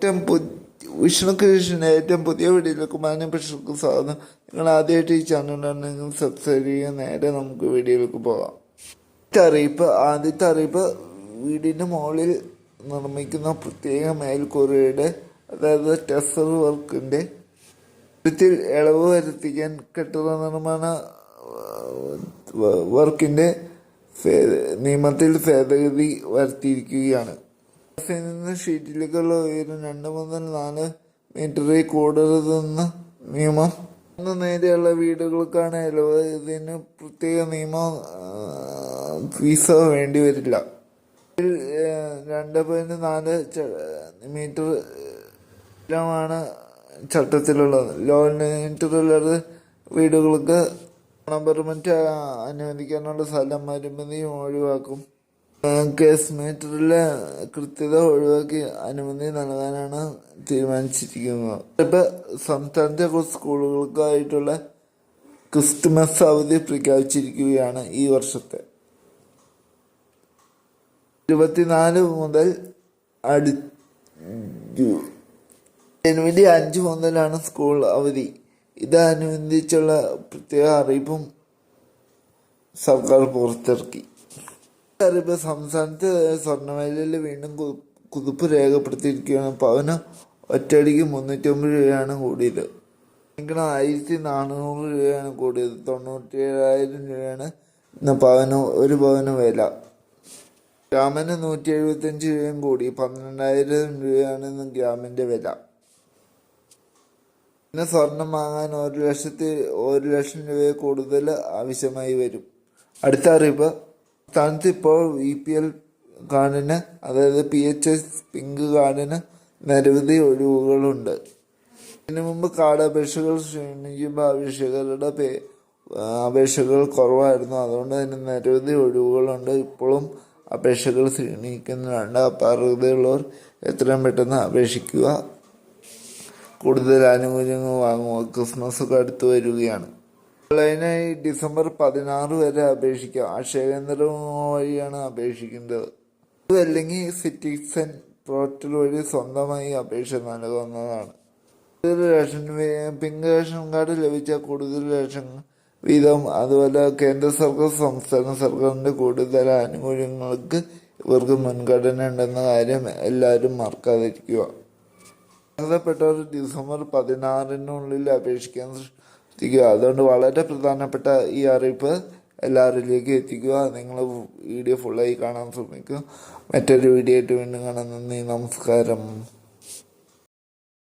ഏറ്റവും പുതിയ വിഷ്ണു ഏറ്റവും പുതിയ വീഡിയോയിലേക്ക് മാന്യപക്ഷർക്ക് സ്വാഗതം നിങ്ങൾ ആദ്യമായിട്ട് ഈ ചാനലുണ്ടെങ്കിൽ സബ്സ്ക്രൈബ് ചെയ്യുക. നേരെ നമുക്ക് വീഡിയോയിലേക്ക് പോകാം. ആദ്യത്തെ അറിയിപ്പ് ആദ്യത്തെ അറിയിപ്പ് വീടിന്റെ മുകളിൽ നിർമ്മിക്കുന്ന പ്രത്യേക മേൽക്കൂരയുടെ അതായത് ടെസർ വർക്കിന്റെ കാര്യത്തിൽ ഇളവ് വരുത്തിക്കാൻ കെട്ടിട നിർമ്മാണ വർക്കിന്റെ നിയമത്തിൽ ഭേദഗതി വരുത്തിയിരിക്കുകയാണ്. ടെറസിൽ നിന്ന് ഷീറ്റിലേക്കുള്ള ഉയരം രണ്ട് മുതൽ നാല് മീറ്ററിൽ കൂടരുതെന്ന് നിയമം. ഒന്ന് നേരെയുള്ള വീടുകൾക്കാണ് ഇളവ് ഇതിന് പ്രത്യേക നിയമ ഫീസോ വേണ്ടി വരില്ല. രണ്ട് പോയിന്റ് നാല് മീറ്റർ ാണ് ചട്ടത്തിലുള്ളത്. ലോ മീറ്ററുള്ളത് വീടുകൾക്ക് പെർമിറ്റ് അനുവദിക്കാനുള്ള സ്ഥലം പരിമിതിയും ഒഴിവാക്കും. കേസ് മീറ്ററിലെ കൃത്യത ഒഴിവാക്കി അനുമതി നൽകാനാണ് തീരുമാനിച്ചിരിക്കുന്നത്. ഇപ്പൊ സംസ്ഥാനത്തെ സ്കൂളുകൾക്കായിട്ടുള്ള ക്രിസ്തുമസ് അവധി പ്രഖ്യാപിച്ചിരിക്കുകയാണ് ഈ വർഷത്തെ. ഇരുപത്തിനാല് മുതൽ അടു ജനുവരി അഞ്ച് മുതലാണ് സ്കൂൾ അവധി. ഇതനുബന്ധിച്ചുള്ള പ്രത്യേക അറിയിപ്പും സർക്കാർ പുറത്തിറക്കി. അറിയിപ്പ് സംസ്ഥാനത്ത് സ്വർണവിലയിൽ വീണ്ടും കുതിപ്പ് രേഖപ്പെടുത്തിയിരിക്കുകയാണ്. പവന് ഒറ്റയടിക്ക് മുന്നൂറ്റി ഒമ്പത് രൂപയാണ് കൂടിയത്. ഇങ്ങനെ ആയിരത്തി നാനൂറ് രൂപയാണ് കൂടിയത്. തൊണ്ണൂറ്റി ഏഴായിരം രൂപയാണ്. ഇന്ന് പവന് ഒരു പവന് വില. ഗ്രാമിന് നൂറ്റി എഴുപത്തഞ്ച് രൂപയും കൂടി. പന്ത്രണ്ടായിരം രൂപയാണ് ഇന്ന് ഗ്രാമിന്റെ വില. പിന്നെ സ്വർണം വാങ്ങാൻ ഒരു ലക്ഷത്തി ഒരു ലക്ഷം രൂപ കൂടുതൽ ആവശ്യമായി വരും. അടുത്ത അറിയിപ്പ്. സ്ഥാനത്ത് ഇപ്പോൾ ഇ പി എൽ കാർഡിന് അതായത് പി എച്ച് എസ് പിങ്ക് കാർഡിന് നിരവധി ഒഴിവുകളുണ്ട്. ഇതിനു മുമ്പ് കാർഡ് അപേക്ഷകൾ ക്ഷണിക്കുമ്പോൾ അപേക്ഷകരുടെ പേ അപേക്ഷകൾ കുറവായിരുന്നു. അതുകൊണ്ട് തന്നെ നിരവധി ഒഴിവുകളുണ്ട്. ഇപ്പോഴും അപേക്ഷകൾ ക്ഷണിക്കുന്നുണ്ട്. അപ്പോൾ അർഹതയുള്ളവർ എത്രയും പെട്ടെന്ന് അപേക്ഷിക്കുക. കൂടുതൽ ആനുകൂല്യങ്ങൾ വാങ്ങുക. ക്രിസ്മസ് ഒക്കെ അടുത്ത് വരികയാണ്. ഓൺലൈനായി ഡിസംബർ പതിനാറ് വരെ അപേക്ഷിക്കാം. അക്ഷയകേന്ദ്രം വഴിയാണ് അപേക്ഷിക്കുന്നത്. അല്ലെങ്കിൽ സിറ്റിസൺ പോർട്ടൽ വഴി സ്വന്തമായി അപേക്ഷ നൽകുന്നതാണ്. കൂടുതൽ റേഷൻ പിങ്ക് റേഷൻ കാർഡ് ലഭിച്ച കൂടുതൽ റേഷൻ വീതം അതുപോലെ കേന്ദ്ര സർക്കാർ സംസ്ഥാന സർക്കാരിന്റെ കൂടുതൽ ആനുകൂല്യങ്ങൾക്ക് ഇവർക്ക് മുൻഗണന ഉണ്ടെന്ന കാര്യം എല്ലാവരും മറക്കാതിരിക്കുക. അർഹതപ്പെട്ടവർ ഡിസംബർ പതിനാറിനുള്ളിൽ അപേക്ഷിക്കാൻ ശ്രദ്ധിക്കുക അതുകൊണ്ട് വളരെ പ്രധാനപ്പെട്ട ഈ അറിയിപ്പ് എല്ലാവരിലേക്കും എത്തിക്കുക. നിങ്ങൾ വീഡിയോ ഫുള്ളായി കാണാൻ ശ്രമിക്കുക. മറ്റൊരു വീഡിയോ ആയിട്ട് വീണ്ടും കാണാൻ നന്ദി നമസ്കാരം.